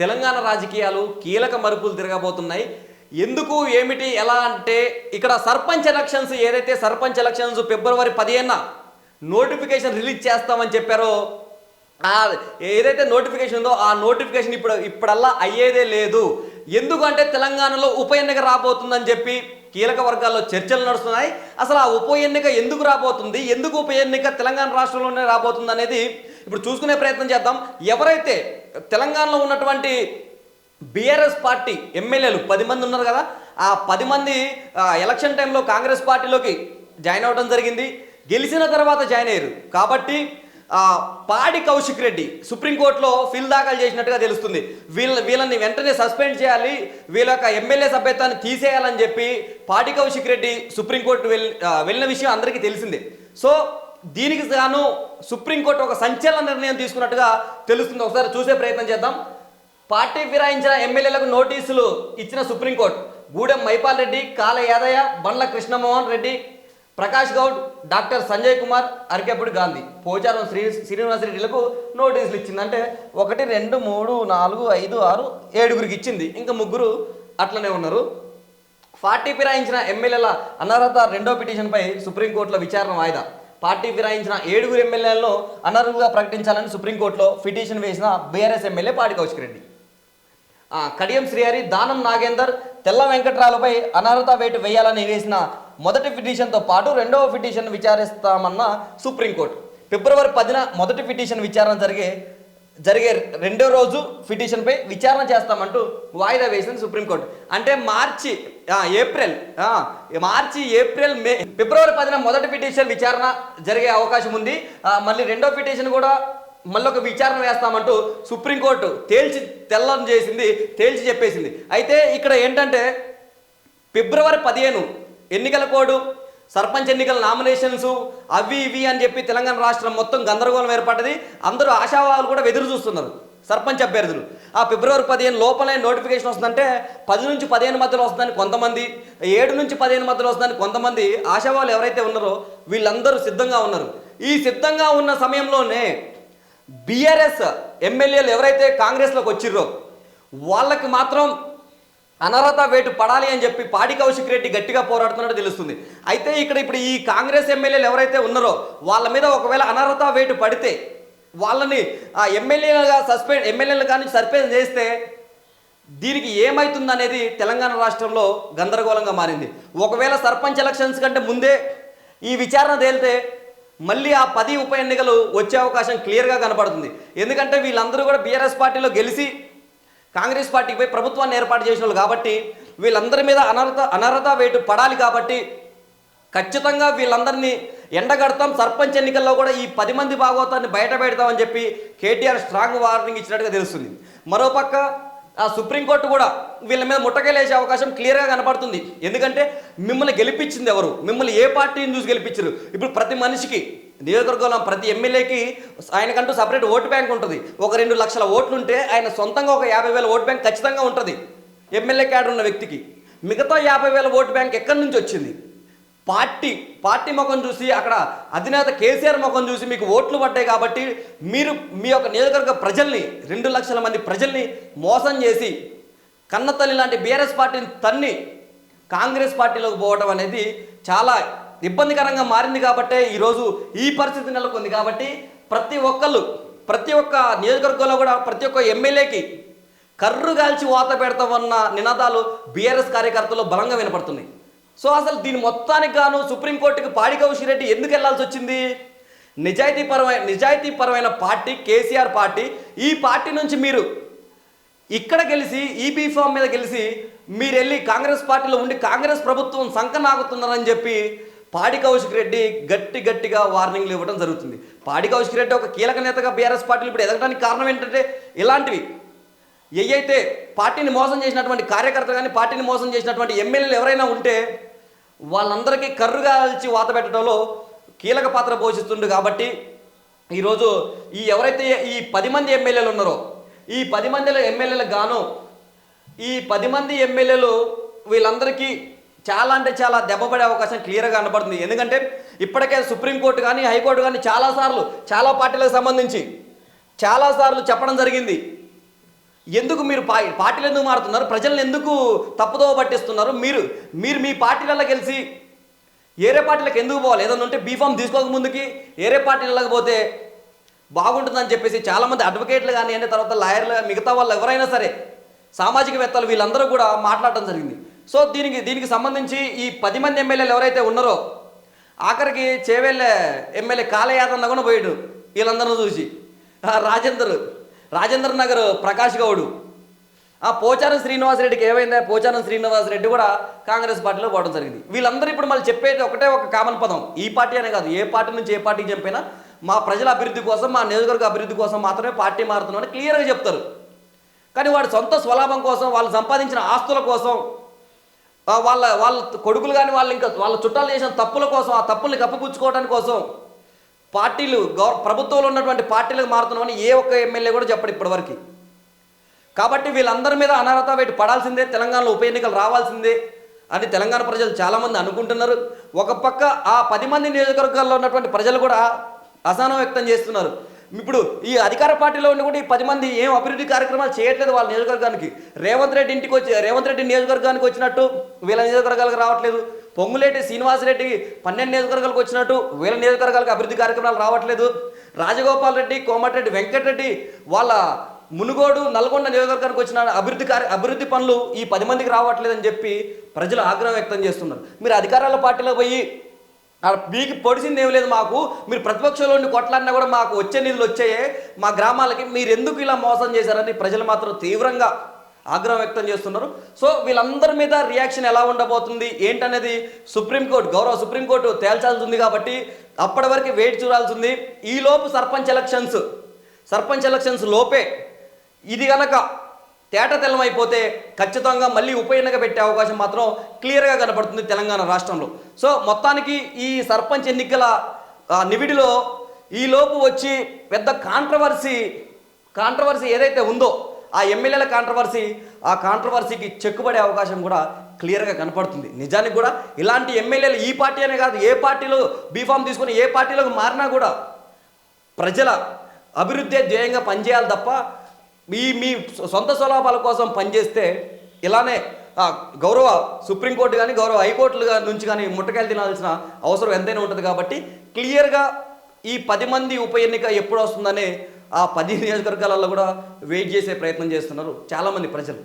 తెలంగాణ రాజకీయాలు కీలక మరుపులు తిరగబోతున్నాయి. ఎందుకు ఏమిటి ఎలా అంటే ఇక్కడ సర్పంచ్ ఎలక్షన్స్ ఏదైతే సర్పంచ్ ఎలక్షన్స్ ఫిబ్రవరి పదిహేన నోటిఫికేషన్ రిలీజ్ చేస్తామని చెప్పారో ఆ ఏదైతే నోటిఫికేషన్ ఉందో ఆ నోటిఫికేషన్ ఇప్పుడు ఇప్పుడల్లా అయ్యేదే లేదు. ఎందుకంటే తెలంగాణలో ఉప ఎన్నిక రాబోతుందని చెప్పి కీలక వర్గాల్లో చర్చలు నడుస్తున్నాయి. అసలు ఆ ఉప ఎన్నిక ఎందుకు రాబోతుంది? ఎందుకు ఉప ఎన్నిక తెలంగాణ రాష్ట్రంలోనే రాబోతుంది అనేది ఇప్పుడు చూసుకునే ప్రయత్నం చేద్దాం. ఎవరైతే తెలంగాణలో ఉన్నటువంటి బీఆర్ఎస్ పార్టీ ఎమ్మెల్యేలు పది మంది ఉన్నారు కదా ఆ పది మంది ఎలక్షన్ టైంలో కాంగ్రెస్ పార్టీలోకి జాయిన్ అవ్వడం జరిగింది. గెలిచిన తర్వాత జాయిన్ అయ్యారు. కాబట్టి పాడి కౌశిక్ రెడ్డి సుప్రీంకోర్టులో ఫిల్ దాఖలు చేసినట్టుగా తెలుస్తుంది. వీళ్ళ వీళ్ళని వెంటనే సస్పెండ్ చేయాలి వీళ్ళ యొక్క ఎమ్మెల్యే సభ్యత్వాన్ని తీసేయాలని చెప్పి పాడి కౌశిక్ రెడ్డి సుప్రీంకోర్టు వెళ్ళి వెళ్ళిన విషయం అందరికీ తెలిసిందే. సో దీనికి గాను సుప్రీంకోర్టు ఒక సంచలన నిర్ణయం తీసుకున్నట్టుగా తెలుస్తుంది. ఒకసారి చూసే ప్రయత్నం చేద్దాం. పార్టీ ఫిరాయించిన ఎమ్మెల్యేలకు నోటీసులు ఇచ్చిన సుప్రీంకోర్టు. గూడెం మైపాల్ రెడ్డి కాల యాదయ్య బండ్ల కృష్ణమోహన్ రెడ్డి ప్రకాష్ గౌడ్ డాక్టర్ సంజయ్ కుమార్ అరకెప్పుడు గాంధీ. పోచారం శ్రీ శ్రీనివాస రెడ్డిలకు నోటీసులు ఇచ్చింది అంటే ఒకటి రెండు మూడు నాలుగు ఐదు ఆరు ఏడుగురికి ఇచ్చింది. ఇంకా ముగ్గురు అట్లనే ఉన్నారు. పార్టీ ఫిరాయించిన ఎమ్మెల్యేల అనర్హత రెండో పిటిషన్పై సుప్రీంకోర్టులో విచారణ వాయిదా. పార్టీ ఫిరాయించిన ఏడుగురు ఎమ్మెల్యేలను అనర్హులుగా ప్రకటించాలని సుప్రీంకోర్టులో పిటిషన్ వేసిన బీఆర్ఎస్ ఎమ్మెల్యే పాడి కౌశిక్ రెడ్డి. కడియం శ్రీహరి దానం నాగేందర్ తెల్ల వెంకట్రాలపై అనర్హత వేటు వేయాలని వేసిన మొదటి పిటిషన్తో పాటు రెండవ పిటిషన్ విచారిస్తామన్న సుప్రీంకోర్టు. ఫిబ్రవరి పదిన మొదటి పిటిషన్ విచారణ జరిగే జరిగే రెండో రోజు పిటిషన్పై విచారణ చేస్తామంటూ వాయిదా వేసింది సుప్రీంకోర్టు. అంటే మార్చి ఏప్రిల్ మార్చి ఏప్రిల్ మే ఫిబ్రవరి పదిన మొదటి పిటిషన్ విచారణ జరిగే అవకాశం ఉంది. మళ్ళీ రెండో పిటిషన్ కూడా మళ్ళీ ఒక విచారణ వేస్తామంటూ సుప్రీంకోర్టు తేల్చి తెల్లం చేసింది తేల్చి చెప్పేసింది. అయితే ఇక్కడ ఏంటంటే ఫిబ్రవరి పదిహేను ఎన్నికల కోడ్ సర్పంచ్ ఎన్నికల నామినేషన్స్ అవి ఇవి అని చెప్పి తెలంగాణ రాష్ట్రం మొత్తం గందరగోళం ఏర్పడ్డది. అందరూ ఆశావాహాలు కూడా ఎదురు చూస్తున్నారు సర్పంచ్ అభ్యర్థులు. ఆ ఫిబ్రవరి పదిహేను లోపలే నోటిఫికేషన్ వస్తుందంటే పది నుంచి పదిహేను మధ్యలో వస్తుందని కొంతమంది ఏడు నుంచి పదిహేను మధ్యలో వస్తుందని కొంతమంది ఆశావాహులు ఎవరైతే ఉన్నారో వీళ్ళందరూ సిద్ధంగా ఉన్నారు. ఈ సిద్ధంగా ఉన్న సమయంలోనే బీఆర్ఎస్ ఎమ్మెల్యేలు ఎవరైతే కాంగ్రెస్లోకి వచ్చిర్రో వాళ్ళకి మాత్రం అనర్హత వేటు పడాలి అని చెప్పి పాడి కౌశిక్ రెడ్డి గట్టిగా పోరాడుతున్నట్టు తెలుస్తుంది. అయితే ఇక్కడ ఇప్పుడు ఈ కాంగ్రెస్ ఎమ్మెల్యేలు ఎవరైతే ఉన్నారో వాళ్ళ మీద ఒకవేళ అనర్హత వేటు పడితే వాళ్ళని ఆ ఎమ్మెల్యేలుగా సస్పెండ్ ఎమ్మెల్యేలు కానీ సస్పెండ్ చేస్తే దీనికి ఏమవుతుందనేది తెలంగాణ రాష్ట్రంలో గందరగోళంగా మారింది. ఒకవేళ సర్పంచ్ ఎలక్షన్స్ కంటే ముందే ఈ విచారణ తేలితే మళ్ళీ ఆ పది ఉప ఎన్నికలు వచ్చే అవకాశం క్లియర్గా కనపడుతుంది. ఎందుకంటే వీళ్ళందరూ కూడా బీఆర్ఎస్ పార్టీలో గెలిచి కాంగ్రెస్ పార్టీకి పోయి ప్రభుత్వాన్ని ఏర్పాటు చేసిన వాళ్ళు కాబట్టి వీళ్ళందరి మీద అనర్హత అనర్హత వేటు పడాలి కాబట్టి ఖచ్చితంగా వీళ్ళందరినీ ఎండగడతాం. సర్పంచ్ ఎన్నికల్లో కూడా ఈ పది మంది భాగవతాన్ని బయట పెడతామని చెప్పి కేటీఆర్ స్ట్రాంగ్ వార్నింగ్ ఇచ్చినట్టుగా తెలుస్తుంది. మరోపక్క ఆ సుప్రీంకోర్టు కూడా వీళ్ళ మీద ముట్టకేలేసే అవకాశం క్లియర్గా కనపడుతుంది ఎందుకంటే మిమ్మల్ని గెలిపించింది ఎవరు? మిమ్మల్ని ఏ పార్టీని చూసి గెలిపించారు? ఇప్పుడు ప్రతి మనిషికి నియోజకవర్గంలో ప్రతి ఎమ్మెల్యేకి ఆయనకంటూ సపరేట్ ఓటు బ్యాంక్ ఉంటుంది. ఒక రెండు లక్షల ఓట్లుంటే ఆయన సొంతంగా ఒక యాభై వేల ఓటు బ్యాంక్ ఖచ్చితంగా ఉంటుంది. ఎమ్మెల్యే క్యాడర్ ఉన్న వ్యక్తికి. మిగతా యాభై వేల ఓటు బ్యాంక్ ఎక్కడి నుంచి వచ్చింది? పార్టీ పార్టీ ముఖం చూసి అక్కడ అధినేత కేసీఆర్ ముఖం చూసి మీకు ఓట్లు పడ్డాయి కాబట్టి మీరు మీ యొక్క నియోజకవర్గ ప్రజల్ని రెండు లక్షల మంది ప్రజల్ని మోసం చేసి కన్నతల్లి లాంటి బీఆర్ఎస్ పార్టీని తన్ని కాంగ్రెస్ పార్టీలోకి పోవడం అనేది చాలా ఇబ్బందికరంగా మారింది కాబట్టే ఈరోజు ఈ పరిస్థితి నెలకొంది కాబట్టి ప్రతి ఒక్కళ్ళు ప్రతి ఒక్క నియోజకవర్గంలో కూడా ప్రతి ఒక్క ఎమ్మెల్యేకి కర్రు కాల్చి వాత పెడతామన్న నినాదాలు బీఆర్ఎస్ కార్యకర్తలు బలంగా వినపడుతున్నాయి. సో అసలు దీని మొత్తానికి గాను సుప్రీంకోర్టుకి పాడి రెడ్డి ఎందుకు వెళ్ళాల్సి వచ్చింది? నిజాయితీపరమైన నిజాయితీపరమైన పార్టీ కేసీఆర్ పార్టీ ఈ పార్టీ నుంచి మీరు ఇక్కడ గెలిచి ఈపీ ఫామ్ మీద గెలిచి మీరు వెళ్ళి కాంగ్రెస్ పార్టీలో ఉండి కాంగ్రెస్ ప్రభుత్వం సంకనాగుతున్నారని చెప్పి పాడి కౌశిక్ రెడ్డి గట్టి గట్టిగా వార్నింగ్లు ఇవ్వడం జరుగుతుంది. పాడి కౌశిక్ రెడ్డి ఒక కీలక నేతగా బీఆర్ఎస్ పార్టీలు ఇప్పుడు ఎదగడానికి కారణం ఏంటంటే ఇలాంటివి. ఏయైతే పార్టీని మోసం చేసినటువంటి కార్యకర్తలు కానీ పార్టీని మోసం చేసినటువంటి ఎమ్మెల్యేలు ఎవరైనా ఉంటే వాళ్ళందరికీ కర్రుగా కాల్చి వాత పెట్టడంలో కీలక పాత్ర పోషిస్తుండు కాబట్టి ఈరోజు ఈ ఎవరైతే ఈ పది మంది ఎమ్మెల్యేలు ఉన్నారో ఈ పది మంది ఎమ్మెల్యేలకు గాను ఈ పది మంది ఎమ్మెల్యేలు వీళ్ళందరికీ చాలా అంటే చాలా దెబ్బపడే అవకాశం క్లియర్గా కనబడుతుంది. ఎందుకంటే ఇప్పటికే సుప్రీంకోర్టు కానీ హైకోర్టు కానీ చాలాసార్లు చాలా పార్టీలకు సంబంధించి చాలాసార్లు చెప్పడం జరిగింది. ఎందుకు మీరు పా పార్టీలు ఎందుకు మారుతున్నారు? ప్రజలను ఎందుకు తప్పుదోవ పట్టిస్తున్నారు? మీరు మీరు మీ పార్టీలలో కలిసి ఏరే పార్టీలకు ఎందుకు పోవాలి? ఏదన్నా ఉంటే బీఫామ్ తీసుకోక ముందుకి ఏరే పార్టీలకు పోతే బాగుంటుందని చెప్పేసి చాలామంది అడ్వకేట్లు కానీ అంటే తర్వాత లాయర్లు మిగతా వాళ్ళు ఎవరైనా సరే సామాజికవేత్తలు వీళ్ళందరూ కూడా మాట్లాడటం జరిగింది. సో దీనికి దీనికి సంబంధించి ఈ పది మంది ఎమ్మెల్యేలు ఎవరైతే ఉన్నారో ఆఖరికి చేవెళ్ళే ఎమ్మెల్యే కాలయాదన్న కూడా పోయాడు వీళ్ళందరూ చూసి. రాజేందర్ రాజేంద్ర నగర్ ప్రకాష్ గౌడు. ఆ పోచారం శ్రీనివాసరెడ్డికి ఏమైందా? పోచారం శ్రీనివాసరెడ్డి కూడా కాంగ్రెస్ పార్టీలో పోవడం జరిగింది. వీళ్ళందరూ ఇప్పుడు మళ్ళీ చెప్పేది ఒకటే ఒక కామన్ పదం. ఈ పార్టీ అనే కాదు ఏ పార్టీ నుంచి ఏ పార్టీకి చెప్పినా మా ప్రజల అభివృద్ధి కోసం మా నియోజకవర్గ అభివృద్ధి కోసం మాత్రమే పార్టీ మారుతున్నామని క్లియర్గా చెప్తారు. కానీ వాడి సొంత స్వలాభం కోసం వాళ్ళు సంపాదించిన ఆస్తుల కోసం వాళ్ళ వాళ్ళ కొడుకులు కానీ వాళ్ళు ఇంకా వాళ్ళ చుట్టాలు చేసిన తప్పుల కోసం ఆ తప్పుల్ని కప్పిపుచ్చుకోవడానికి కోసం పార్టీలు గౌ ప్రభుత్వంలో ఉన్నటువంటి పార్టీలకు మారుతున్నామని ఏ ఒక్క ఎమ్మెల్యే కూడా చెప్పడు ఇప్పటివరకు. కాబట్టి వీళ్ళందరి మీద అనర్హత వేటు పడాల్సిందే తెలంగాణలో ఉప ఎన్నికలు రావాల్సిందే అని తెలంగాణ ప్రజలు చాలామంది అనుకుంటున్నారు. ఒక పక్క ఆ పది మంది నియోజకవర్గాల్లో ఉన్నటువంటి ప్రజలు కూడా అసహనం వ్యక్తం చేస్తున్నారు. ఇప్పుడు ఈ అధికార పార్టీలో ఉండి కూడా ఈ పది మంది ఏం అభివృద్ధి కార్యక్రమాలు చేయట్లేదు వాళ్ళ నియోజకవర్గానికి. రేవంత్ రెడ్డి ఇంటికి వచ్చి రేవంత్ రెడ్డి నియోజకవర్గానికి వచ్చినట్టు వీళ్ళ నియోజకవర్గాలకు రావట్లేదు. పొంగులేటి శ్రీనివాసరెడ్డి పన్నెండు నియోజకవర్గాలకు వచ్చినట్టు వీళ్ళ నియోజకవర్గాలకు అభివృద్ధి కార్యక్రమాలు రావట్లేదు. రాజగోపాల్ రెడ్డి కోమటిరెడ్డి వెంకటరెడ్డి వాళ్ళ మునుగోడు నల్గొండ నియోజకవర్గానికి వచ్చిన అభివృద్ధి కార్య అభివృద్ధి పనులు ఈ పది మందికి రావట్లేదని చెప్పి ప్రజలు ఆగ్రహం వ్యక్తం చేస్తున్నారు. మీరు అధికారాల పార్టీలో పోయి మీకు పొడిచింది ఏం లేదు మాకు. మీరు ప్రతిపక్షంలో ఉండి కొట్లాడినా కూడా మాకు వచ్చే నిధులు వచ్చాయే. మా గ్రామాలకి మీరు ఎందుకు ఇలా మోసం చేశారని ప్రజలు మాత్రం తీవ్రంగా ఆగ్రహం వ్యక్తం చేస్తున్నారు. సో వీళ్ళందరి మీద రియాక్షన్ ఎలా ఉండబోతుంది? ఏంటనేది సుప్రీంకోర్టు గౌరవ సుప్రీంకోర్టు తేల్చాల్సి ఉంది కాబట్టి అప్పటి వరకు వెయిట్ చూడాల్సింది ఈలోపు సర్పంచ్ ఎలక్షన్స్ సర్పంచ్ ఎలక్షన్స్ లోపే. ఇది కనుక తేట తెల్లమైపోతే ఖచ్చితంగా మళ్ళీ ఉప ఎన్నిక పెట్టే అవకాశం మాత్రం క్లియర్గా కనపడుతుంది తెలంగాణ రాష్ట్రంలో. సో మొత్తానికి ఈ సర్పంచ్ ఎన్నికల నివిడిలో ఈలోపు వచ్చి పెద్ద కాంట్రవర్సీ కాంట్రవర్సీ ఏదైతే ఉందో ఆ ఎమ్మెల్యేల కాంట్రవర్సీ ఆ కాంట్రవర్సీకి చెక్కుబడే అవకాశం కూడా క్లియర్గా కనపడుతుంది. నిజానికి కూడా ఇలాంటి ఎమ్మెల్యేలు ఈ పార్టీ అనే కాదు ఏ పార్టీలో బీఫామ్ తీసుకొని ఏ పార్టీలోకి మారినా కూడా ప్రజల అభివృద్ధి ధ్యేయంగా పనిచేయాలి తప్ప మీ మీ సొంత స్వలాభాల కోసం పనిచేస్తే ఇలానే గౌరవ సుప్రీంకోర్టు కానీ గౌరవ హైకోర్టులు నుంచి కానీ ముట్టకాయలు తినాల్సిన అవసరం ఎంతైనా ఉంటుంది కాబట్టి క్లియర్గా ఈ పది మంది ఉప ఎన్నిక ఎప్పుడు వస్తుందనే ఆ పది నియోజకవర్గాలలో కూడా వెయిట్ చేసే ప్రయత్నం చేస్తున్నారు చాలామంది ప్రజలు.